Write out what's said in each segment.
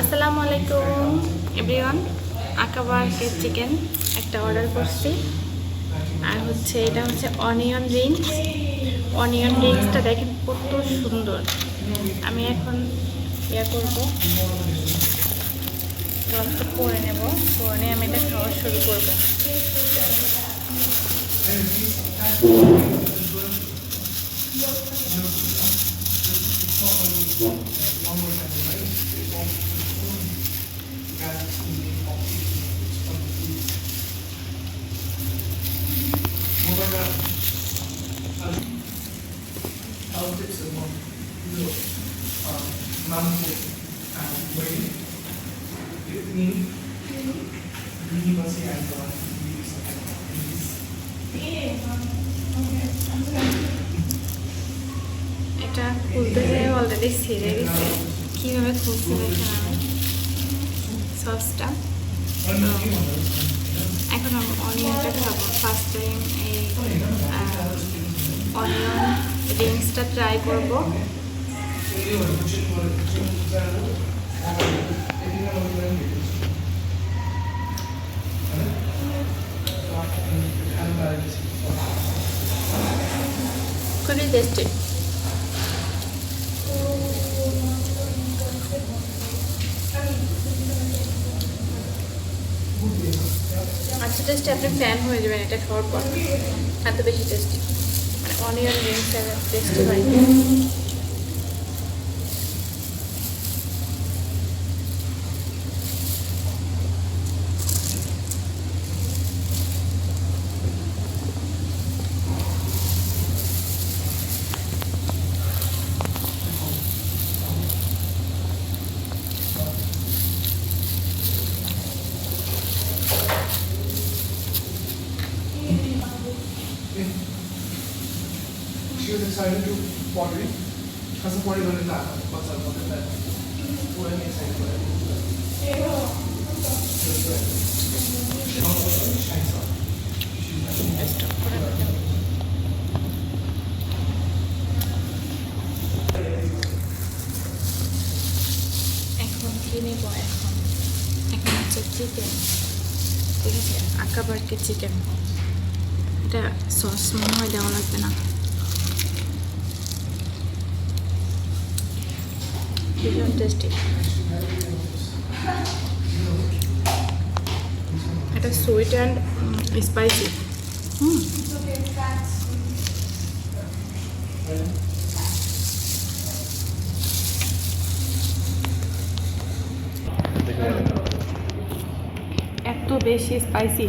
আসসালামু আলাইকুম, এভরিওয়ান। আকাবারকে চিকেন একটা অর্ডার করছি। আর হচ্ছে এটা হচ্ছে অনিয়ন রিংস। অনিয়ন রিংসটা দেখেন কত সুন্দর। আমি এখন ইয়া করব। গ্লাসটা করে নেব। করে নিয়ে আমি এটা খাওয়া শুরু করব। what you এটা খুলতে যেয়ে অলরেডি ছিঁড়ে গেছে। কীভাবে খুলছি দেখেন আমি সসটা এখন আমি অনিয়নটা খাব। ফার্স্ট টাইম এই অনিয়ন রিংসটা ট্রাই করব। খুবই টেস্টি টেস্টি আপনি ফ্যান হয়ে যাবেন এটা খাওয়ার পর। এত বেশি টেস্টি মানে অনিয়ন রিংস টেস্টি হয়। Excited to pottery. Kasi pottery learning that. What's up? What's up. Stop করে দিলাম। এখন কি নেব এখন এখন হচ্ছে চিকেন ঠিক আছে আঁকা আঁকাবারকে চিকেন এটা সস মনে হয় দেওয়া লাগবে না ভীষণ টেস্টি এটা সুইট অ্যান্ড স্পাইসি হুম। এত বেশি স্পাইসি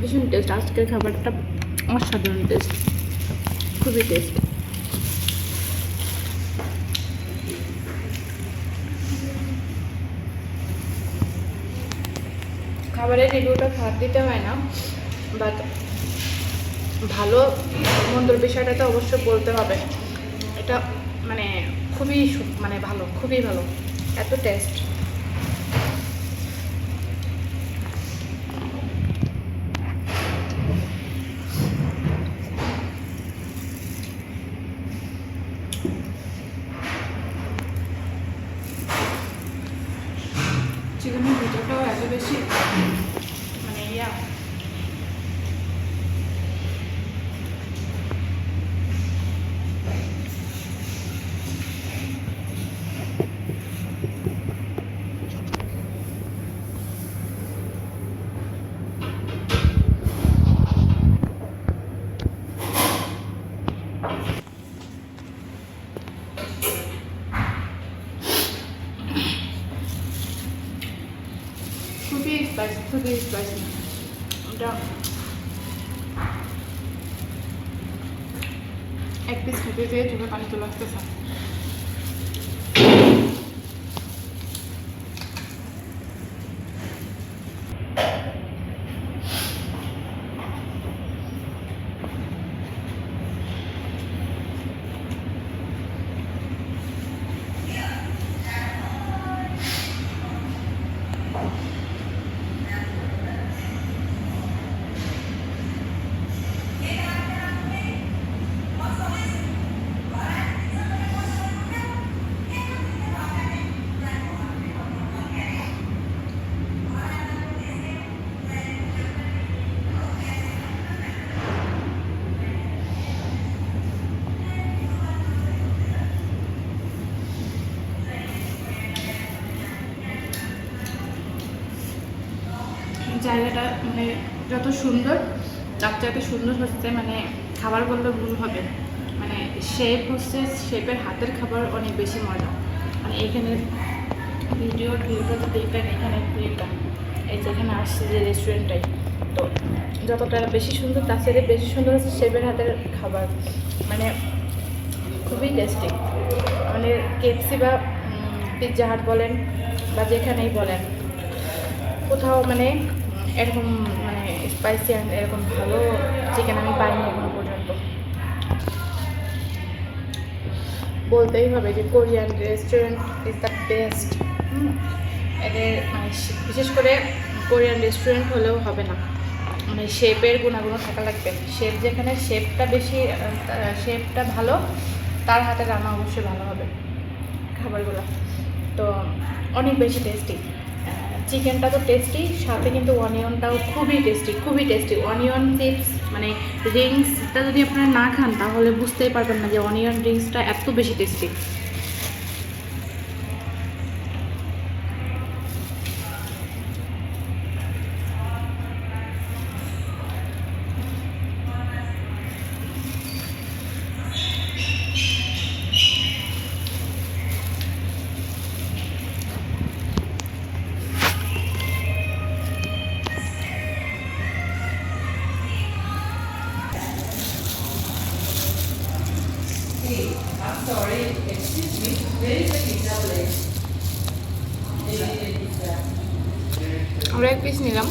ভীষণ টেস্ট আজকের খাবারটা অসাধারণ টেস্ট খুবই টেস্ট খাবারের রিভিউটা খারাপ দিতে হয় না বাট ভালো, মন্দর বিষয়টা তো অবশ্যই বলতে হবে। এটা মানে খুবই মানে ভালো, খুবই ভালো। এত টেস্ট ভিতরটাও এত বেশি মানে ইয়া খুবই স্পাইসি খুবই স্পাইসি ওটা এক পিস খেতে যেয়ে চোখে পানি চলে আসতেছে মানে যত সুন্দর তার চাইতে সুন্দর হচ্ছে মানে খাবার বললে ভুল হবে। মানে শেপ হচ্ছে শেপের হাতের খাবার অনেক বেশি মজা। মানে এখানে ভিডিও ভিডিওটা দেখবেন এখানে ভিউটা এই যেখানে আসছে যে রেস্টুরেন্টটাই তো যতটা বেশি সুন্দর, তার সাথে বেশি সুন্দর হচ্ছে শেফের হাতের খাবার। মানে খুবই টেস্টি মানে কেপসি বা পিৎজা হাট বলেন বা যেখানেই বলেন। কোথাও মানে এরকম মানে স্পাইসি অ্যান্ড এরকম ভালো চিকেন আমি পাইনি এখনও পর্যন্ত। বলতেই হবে যে Korean restaurant is the best এদের মানে বিশেষ করে কোরিয়ান রেস্টুরেন্ট হলেও হবে না। মানে শেপের গুণাগুণ থাকা লাগবে। শেপ যেখানে শেপটা বেশি শেপটা ভালো, তার হাতে রান্না অবশ্যই ভালো হবে। খাবারগুলো। তো অনেক বেশি টেস্টি চিকেনটা তো টেস্টি সাথে কিন্তু অনিয়নটাও খুবই টেস্টি খুবই টেস্টি অনিয়ন চিপস মানে রিংসটা যদি আপনারা না খান, তাহলে বুঝতেই পারবেন না যে অনিয়ন রিংসটা এত বেশি tasty I'm sorry, excuse me, where is the pizza place? আমরা এক পিস নিলাম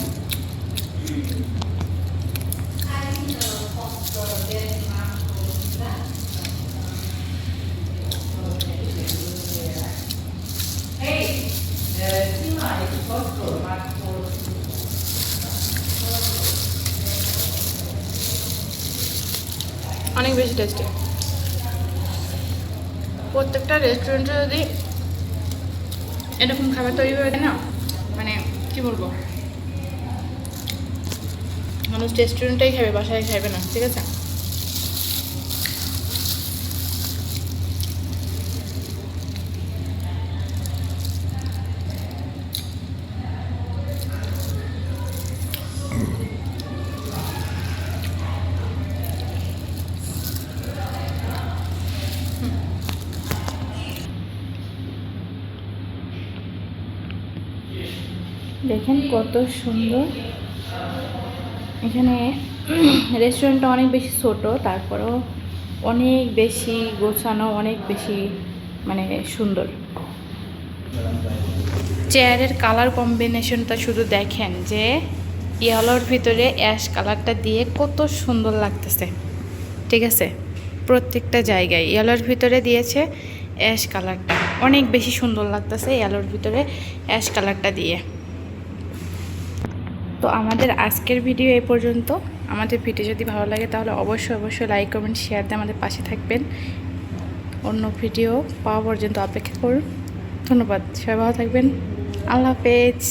Hey, uh, অনেক বেশি টেস্টি প্রত্যেকটা রেস্টুরেন্টে যদি এরকম খাবার তৈরি হয়ে না মানে কি বলব? মানুষ রেস্টুরেন্টটাই খাবে, বাসায় খাবে না, ঠিক আছে? দেখেন কত সুন্দর। এখানে রেস্টুরেন্টটা অনেক বেশি ছোট, তারপরেও অনেক বেশি গোছানো, অনেক বেশি মানে সুন্দর। চেয়ারের কালার কম্বিনেশনটা শুধু দেখেন যে ইয়েলোর ভিতরে অ্যাশ কালারটা দিয়ে কত সুন্দর লাগতেছে। ঠিক আছে? প্রত্যেকটা জায়গায় ইয়েলোর ভিতরে দিয়েছে অ্যাশ কালারটা অনেক বেশি সুন্দর লাগতেছে ইয়েলোর ভিতরে অ্যাশ কালারটা দিয়ে। তো আমাদের আজকের ভিডিও এই পর্যন্ত। আমাদের ভিডিও যদি ভালো লাগে তাহলে অবশ্যই অবশ্যই লাইক কমেন্ট শেয়ার দিয়ে আমাদের পাশে থাকবেন। অন্য ভিডিও পাওয়া পর্যন্ত অপেক্ষা করুন। ধন্যবাদ। সবাই ভালো থাকবেন। আল্লাহ হাফেজ।